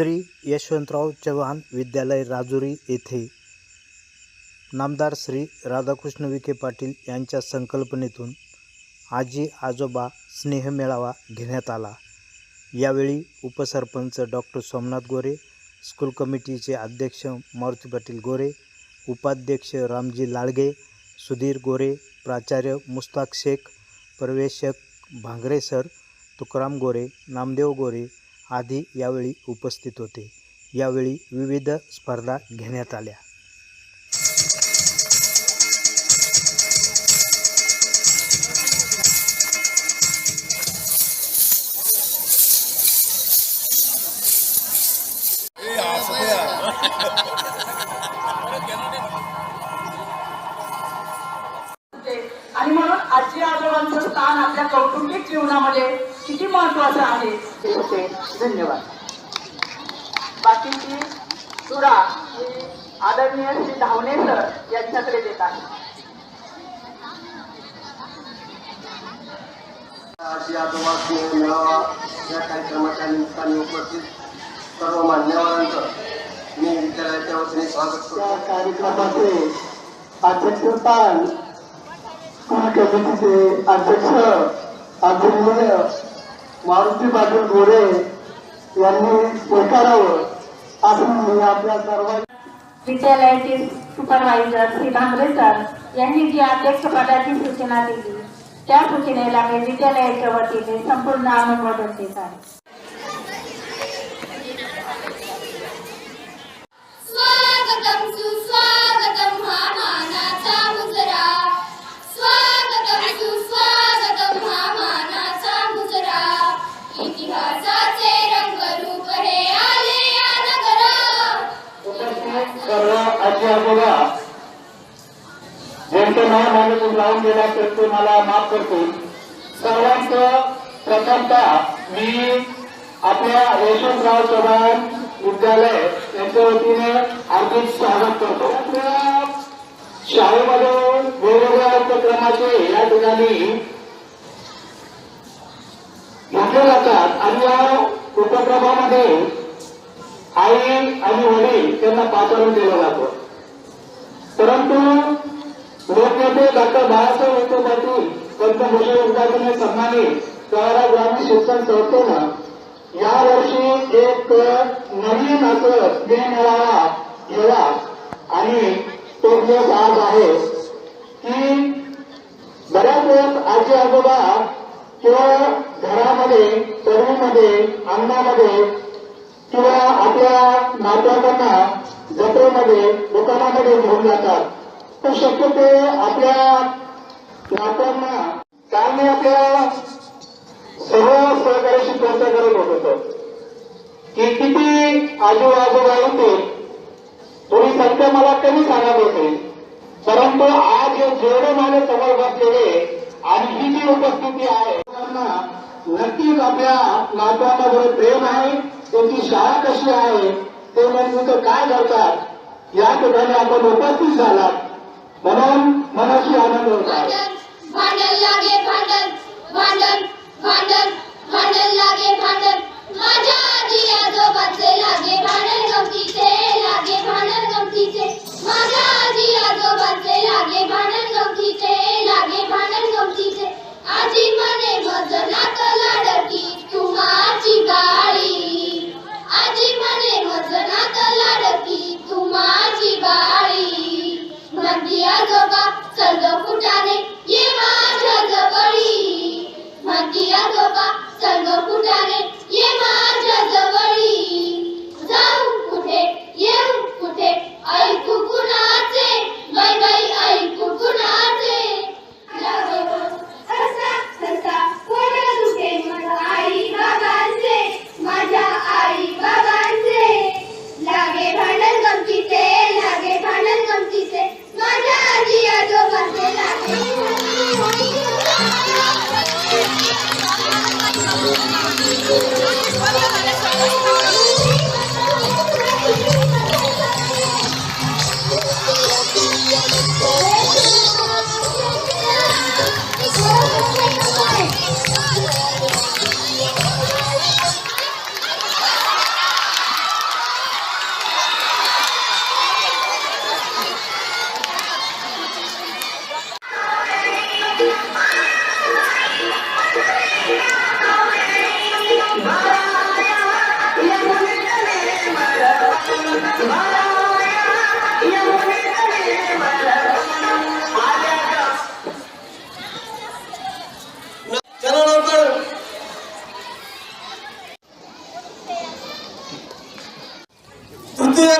श्री यशवंतराव चव्हाण विद्यालय राजुरी येथे नामदार श्री राधाकृष्ण विखे पाटील यांच्या संकल्पनेतून आजी आजोबा स्नेहमेळावा घेण्यात आला. यावेळी उपसरपंच डॉक्टर सोमनाथ गोरे स्कूल कमिटीचे अध्यक्ष मारुती पाटील गोरे उपाध्यक्ष रामजी लाळगे सुधीर गोरे प्राचार्य मुस्ताक शेख प्रवेशक भांगरे सर तुकाराम गोरे नामदेव गोरे आदी यावेळी उपस्थित होते. यावेळी विविध स्पर्धा घेण्यात आल्या. होते धन्यवाद. बाकीची सुरा ही आदरणीय श्री धावणे सर यांच्याकडे देत आहे. मेळावा या कार्यक्रमाच्या निमित्ताने उपस्थित सर्व मान्यवरांचं मी विद्यालयाच्या वतीने स्वागत करतो. कार्यक्रमाचे अध्यक्षस्थान स्कूल कमिटीचे अध्यक्ष आदरणीय मारुती पाटील गोरे यांनी स्वीकारावं. असं मी आपल्या सर्वांनी. विद्यालयातील सुपरवायझर श्री भांगरे सर यांनी जी अध्यक्षपदाची सूचना दिली त्या सूचनेला मी विद्यालयाच्या वतीने संपूर्ण अनुमोदन देत आहे. आजी आजोबा ज्यांचं नाव माझ्यातून लावून गेला तर ते मला माफ करतील सर्वांचं प्रथमतः मी आपल्या यशवंतराव चव्हाण विद्यालय यांच्या वतीने हार्दिक स्वागत करतो. शाळेमध्ये वेगवेगळ्या उपक्रमाचे या ठिकाणी घेतले जातात आणि या उपक्रमामध्ये आई आणि वडील त्यांना पाचारण केलं जातं. परंतु लोकनेते डॉक्टर बाळासाहेब विखे पाटील पंतभूषण उद्घाटने सन्मानित शहरा ग्रामीण शिक्षण संस्थेनं यावर्षी एक नवीन असं स्नेह मेळावा केला आणि तो दिवस आज आहे की बऱ्याच वेळेस आजी आजोबा किंवा घरामध्ये तरुणमध्ये अंगणामध्ये किंवा आपल्या नातवांना जत्रेमध्ये दुकानामध्ये घेऊन जातात. तर शक्यतो आपल्या नात्यांना काल मी आपल्या सर्व सहकार्याशी चर्चा करत होतो. की किती आजोबा होते थोडी संख्या मला कमी सांगत होते? परंतु आज हे जेवढे माझे समोर बसलेले आणि ही जी उपस्थिती आहे नक्कीच आपल्या नातवांमध्ये प्रेम आहे त्यांची शाळा कशी आहे ते नेमकं काय करतात? या ठिकाणी आपण उपस्थित झालात. म्हणून मनाशी आनंद होता भांडण लागे भांडण भांडण भांडण भांडण लागे भांडण. माझ्या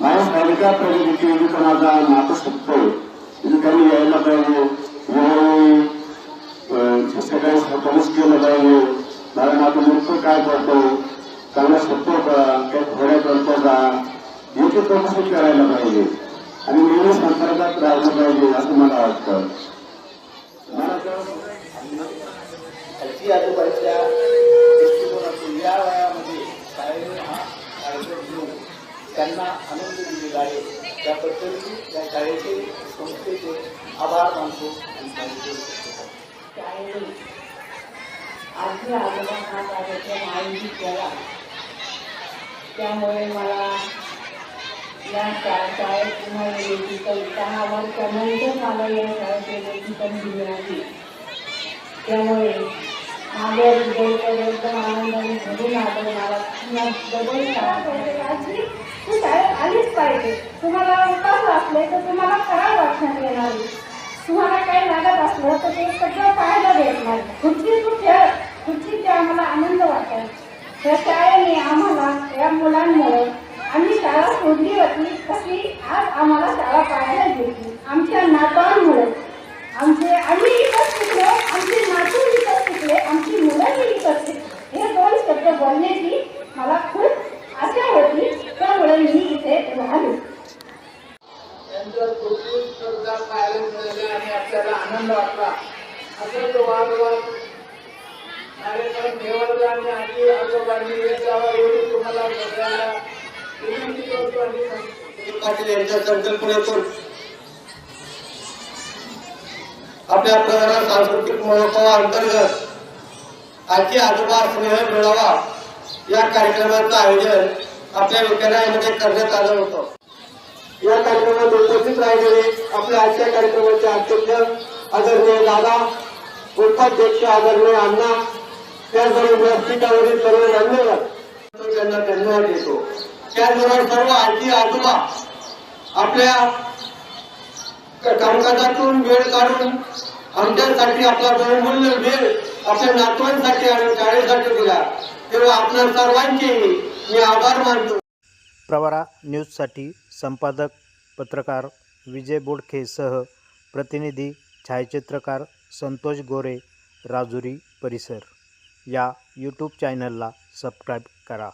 माझ्या शाळेच्या प्रगतीची जिथं माझा नातं सुटतोय तिथे त्यांनी यायला पाहिजे. वेळोवेळी सगळ्या सगळ्यांनी हातानेच केलं पाहिजे. कारण नातं मूर्ख काय करतो? चांगला शिकतो का काही खोड्या करतो का याची चौकशी करायला पाहिजे. आणि नेहमी संसर्गात राहिलं पाहिजे असं मला वाटतं. मला दृष्टिकोनातून या वयामध्ये शाळेने हा त्यांना आनंद दिलेला आहे. त्याबद्दल मी त्या शाळेचे संस्थेचे आभार मानतो आणि सांगितले आजी आजोबा हा कार्यक्रम आयोजित केला त्यामुळे मला या शाळेत पुन्हा येण्याची तर दहा वर्षानंतर मला या शाळेचे लेखिकन दिले आहे त्यामुळे माझ्या हृदयाचं एकदम आनंदाने घडून आलं. मला पुन्हा डबल शाळा पाहिजे शाळेत आलीच पाहिजे. तुम्हाला उपास असले तर तुम्हाला खराब वाचण्यात येणार तुम्हाला काही लागत असलं तर ते सगळं पाहायला भेटणार खुर्ची तू खेळ खुर्चीचे आम्हाला आनंद वाटायचा त्या शाळेने आम्हाला या मुलांमुळे आम्ही शाळा सोडली होती तशी आज आम्हाला शाळा पाहायला भेटली. आमच्या नातवांमुळे. आमचे आम्ही इथंच शिकलो आमचे नातू इथंच शिकले आमची मुलंही इथंच शिकले हे दोन शब्द बोलण्याची मला खूप आशा होती त्यामुळे मी इथे राहिलो त्यांचं कृत्रिम योगदान पाहायला त्याला आनंद वाटला. असं तो वादवाद कार्यक्रम निवडला आणि आजी आजोबांनी येत जावा एवढी तुम्हाला सगळ्याला विनंती करतो आणि पाटील यांच्या संकल्पनेतून आपल्या प्रधान सांस्कृतिक महोत्सवा अंतर्गत आजी आजोबा स्नेह मिळावा या कार्यक्रमाचं आयोजन आपल्या विद्यालयामध्ये करण्यात आलं होतं. या कार्यक्रमात उपस्थित राहिलेले आपल्या आजच्या कार्यक्रमाचे अध्यक्ष आदरणीय दादा उपाध्यक्ष आदरणीय अण्णा त्याचबरोबर व्यासपीठावरील सर्व मान्यवर त्यांना धन्यवाद देतो. त्याचबरोबर सर्व आजी आजोबा आपल्या कामकाजातून वेळ काढून आमच्यासाठी आपला बहुमूल्य वेळ आपल्या नातवांसाठी आणि शाळेसाठी दिला. तेव्हा आपल्या सर्वांचे मी आभार मानतो. प्रवरा न्यूजसाठी संपादक पत्रकार विजय बोडखेसह प्रतिनिधी छायाचित्रकार संतोष गोरे राजुरी परिसर. या यूट्यूब चॅनलला सबस्क्राईब करा.